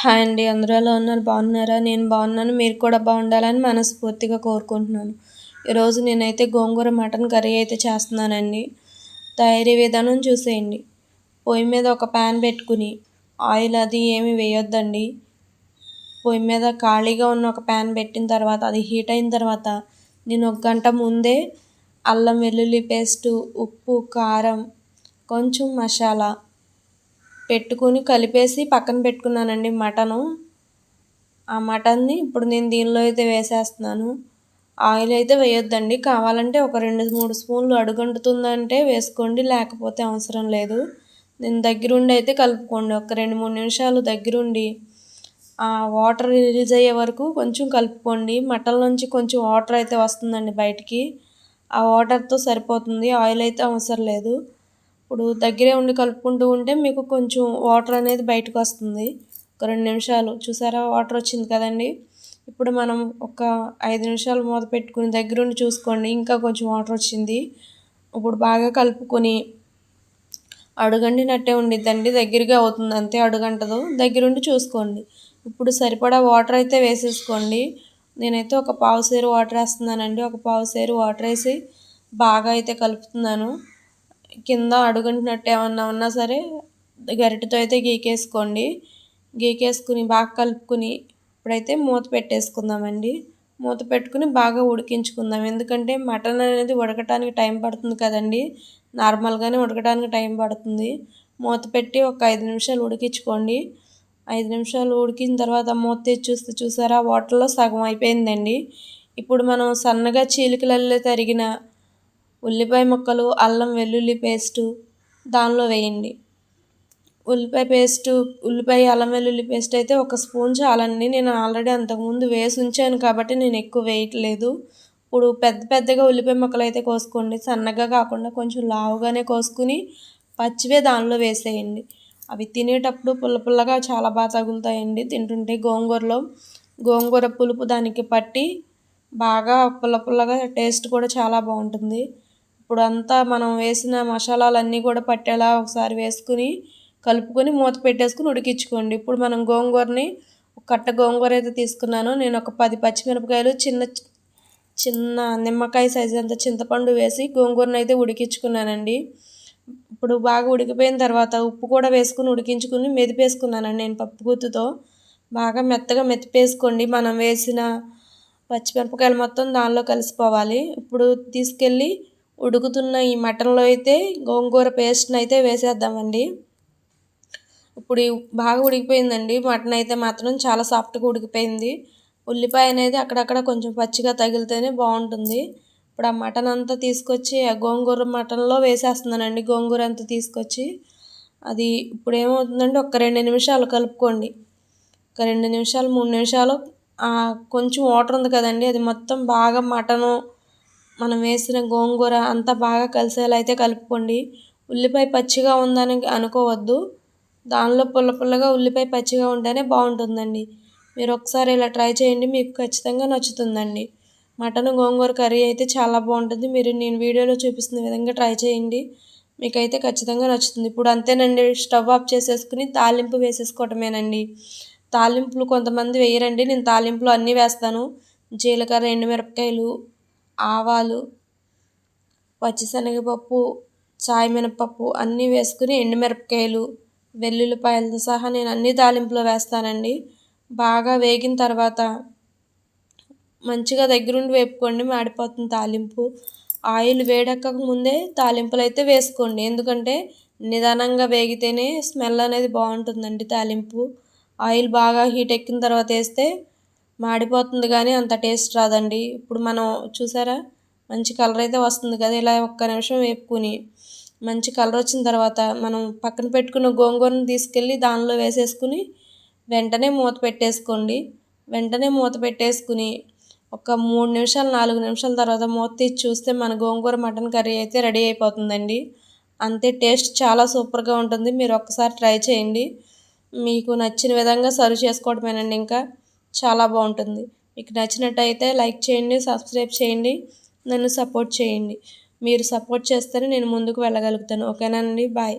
Hi అండి. అందరూ ఎలా ఉన్నారు? బాగున్నారా? నేను బాగున్నాను. మీరు కూడా బాగుండాలని మనస్ఫూర్తిగా కోరుకుంటున్నాను. ఈరోజు నేనైతే గోంగూర మటన్ కర్రీ అయితే చేస్తున్నానండి. తయారీ విధానం చూసేయండి. పొయ్యి మీద ఒక ప్యాన్ పెట్టుకుని ఆయిల్ అది ఏమి వేయొద్దండి. పొయ్యి మీద ఖాళీగా ఉన్న ఒక ప్యాన్ పెట్టిన తర్వాత అది హీట్ అయిన తర్వాత నేను ఒక గంట ముందే అల్లం వెల్లుల్లి పేస్టు ఉప్పు కారం కొంచెం మసాలా పెట్టుకుని కలిపేసి పక్కన పెట్టుకున్నానండి మటను. ఆ మటన్ని ఇప్పుడు నేను దీనిలో అయితే వేసేస్తున్నాను. ఆయిల్ అయితే వేయొద్దండి. కావాలంటే ఒక రెండు మూడు స్పూన్లు అడుగంటుతుందంటే వేసుకోండి లేకపోతే అవసరం లేదు. నేను దగ్గరుండి అయితే కలుపుకోండి. ఒక రెండు మూడు నిమిషాలు దగ్గరుండి ఆ వాటర్ రిలీజ్ అయ్యే వరకు కొంచెం కలుపుకోండి. మటన్ నుంచి కొంచెం వాటర్ అయితే వస్తుందండి బయటికి. ఆ వాటర్తో సరిపోతుంది. ఆయిల్ అయితే అవసరం లేదు. ఇప్పుడు దగ్గరే ఉండి కలుపుకుంటూ ఉంటే మీకు కొంచెం వాటర్ అనేది బయటకు వస్తుంది. ఒక రెండు నిమిషాలు. చూసారా? వాటర్ వచ్చింది కదండి. ఇప్పుడు మనం ఒక ఐదు నిమిషాలు మూత పెట్టుకుని దగ్గరుండి చూసుకోండి. ఇంకా కొంచెం వాటర్ వచ్చింది. ఇప్పుడు బాగా కలుపుకొని అడుగండినట్టే ఉండిద్దండి. దగ్గరగా అవుతుంది. అంతే అడుగంటదు. దగ్గరుండి చూసుకోండి. ఇప్పుడు సరిపడా వాటర్ అయితే వేసేసుకోండి. నేనైతే ఒక పావు సేరు వాటర్ వేస్తున్నానండి. ఒక పావు సేరు వాటర్ వేసి బాగా అయితే కలుపుతున్నాను. కింద అడుగుంటున్నట్టు ఏమన్నా ఉన్నా సరే గరిటెతో అయితే గీకేసుకోండి. గీకేసుకుని బాగా కలుపుకుని ఇప్పుడైతే మూత పెట్టేసుకుందామండి. మూత పెట్టుకుని బాగా ఉడికించుకుందాం. ఎందుకంటే మటన్ అనేది ఉడకటానికి టైం పడుతుంది కదండి. నార్మల్గానే ఉడకడానికి టైం పడుతుంది. మూత పెట్టి ఒక ఐదు నిమిషాలు ఉడికించుకోండి. ఐదు నిమిషాలు ఉడికిన తర్వాత మూత తెచ్చి చూస్తే చూసారా? వాటర్లో సగం అయిపోయిందండి. ఇప్పుడు మనం సన్నగా చీలికలల్లో తరిగిన ఉల్లిపాయ ముక్కలు అల్లం వెల్లుల్లి పేస్టు దానిలో వేయండి. ఉల్లిపాయ పేస్టు ఉల్లిపాయ అల్లం వెల్లుల్లి పేస్ట్ అయితే ఒక స్పూన్ చాలండి. నేను ఆల్రెడీ అంతకుముందు వేసి ఉంచాను కాబట్టి నేను ఎక్కువ వేయట్లేదు. ఇప్పుడు పెద్ద పెద్దగా ఉల్లిపాయ ముక్కలు అయితే కోసుకోండి. సన్నగా కాకుండా కొంచెం లావుగానే కోసుకుని పచ్చివే దానిలో వేసేయండి. అవి తినేటప్పుడు పుల్ల పుల్లగా చాలా బాగా తగులుతాయండి. తింటుంటే గోంగూరలో గోంగూర పులుపు దానికి పట్టి బాగా పుల్ల పుల్లగా టేస్ట్ కూడా చాలా బాగుంటుంది. ఇప్పుడు అంతా మనం వేసిన మసాలాలన్నీ కూడా పట్టేలా ఒకసారి వేసుకుని కలుపుకొని మూత పెట్టేసుకుని ఉడికించుకోండి. ఇప్పుడు మనం గోంగూరని ఒక కట్ట గోంగూర అయితే తీసుకున్నాను. నేను ఒక పది పచ్చిమిరపకాయలు చిన్న చిన్న నిమ్మకాయ సైజు అంత చింతపండు వేసి గోంగూరను అయితే ఉడికించుకున్నానండి. ఇప్పుడు బాగా ఉడికిపోయిన తర్వాత ఉప్పు కూడా వేసుకుని ఉడికించుకుని మెదిపేసుకున్నానండి నేను పప్పు గుత్తుతో. బాగా మెత్తగా మెతిపేసుకోండి మనం వేసిన పచ్చిమిరపకాయలు మొత్తం దానిలో కలిసిపోవాలి. ఇప్పుడు తీసుకెళ్ళి ఉడుకుతున్న ఈ మటన్లో అయితే గోంగూర పేస్ట్ని అయితే వేసేద్దామండి. ఇప్పుడు బాగా ఉడికిపోయిందండి. మటన్ అయితే మాత్రం చాలా సాఫ్ట్గా ఉడికిపోయింది. ఉల్లిపాయ అనేది అక్కడక్కడ కొంచెం పచ్చిగా తగిలితేనే బాగుంటుంది. ఇప్పుడు ఆ మటన్ అంతా తీసుకొచ్చి ఆ గోంగూర మటన్లో వేసేస్తున్నానండి. గోంగూర అంతా తీసుకొచ్చి అది ఇప్పుడు ఏమవుతుందంటే ఒక రెండు నిమిషాలు కలుపుకోండి. ఒక రెండు నిమిషాలు మూడు నిమిషాలు కొంచెం వాటర్ ఉంది కదండి. అది మొత్తం బాగా మటను మనం వేసిన గోంగూర అంతా బాగా కలిసేలా అయితే కలుపుకోండి. ఉల్లిపాయ పచ్చిగా ఉందని అనుకోవద్దు. దానిలో పుల్ల పుల్లగా ఉల్లిపాయ పచ్చిగా ఉంటేనే బాగుంటుందండి. మీరు ఒకసారి ఇలా ట్రై చేయండి మీకు ఖచ్చితంగా నచ్చుతుందండి. మటన్ గోంగూర కర్రీ అయితే చాలా బాగుంటుంది. మీరు నేను వీడియోలో చూపిస్తున్న విధంగా ట్రై చేయండి. మీకైతే ఖచ్చితంగా నచ్చుతుంది. ఇప్పుడు అంతేనండి స్టవ్ ఆఫ్ చేసేసుకుని తాలింపు వేసేసుకోవటమేనండి. తాలింపులు కొంతమంది వేయరండి. నేను తాలింపులు అన్నీ వేస్తాను. జీలకర్ర ఎండుమిరపకాయలు ఆవాలు పచ్చిశనగపప్పు చాయ్ మినప్పప్పు అన్నీ వేసుకుని ఎండుమిరపకాయలు వెల్లుల్లిపాయలతో సహా నేను అన్ని తాలింపులో వేస్తానండి. బాగా వేగిన తర్వాత మంచిగా దగ్గరుండి వేపుకోండి మాడిపోతుంది తాలింపు. ఆయిల్ వేడెక్కక ముందే తాలింపులు అయితే వేసుకోండి. ఎందుకంటే నిదానంగా వేగితేనే స్మెల్ అనేది బాగుంటుందండి తాలింపు. ఆయిల్ బాగా హీట్ ఎక్కిన తర్వాత వేస్తే మాడిపోతుంది కానీ అంత టేస్ట్ రాదండి. ఇప్పుడు మనం చూసారా? మంచి కలర్ అయితే వస్తుంది కదా ఇలా ఒక్క నిమిషం వేపుకుని. మంచి కలర్ వచ్చిన తర్వాత మనం పక్కన పెట్టుకున్న గోంగూరను తీసుకెళ్ళి దానిలో వేసేసుకుని వెంటనే మూత పెట్టేసుకోండి. వెంటనే మూత పెట్టేసుకుని ఒక మూడు నిమిషాలు నాలుగు నిమిషాల తర్వాత మూత తీసి చూస్తే మన గోంగూర మటన్ కర్రీ అయితే రెడీ అయిపోతుందండి. అంతే టేస్ట్ చాలా సూపర్గా ఉంటుంది. మీరు ఒక్కసారి ట్రై చేయండి. మీకు నచ్చిన విధంగా సర్వ్ చేసుకోవడమేనండి ఇంకా. చాలా బాగుంటుంది. మీకు నచ్చినట్టయితే లైక్ చేయండి సబ్స్క్రైబ్ చేయండి నన్ను సపోర్ట్ చేయండి. మీరు సపోర్ట్ చేస్తేనే నేను ముందుకు వెళ్ళగలుగుతాను. ఓకేనా అండి? బాయ్.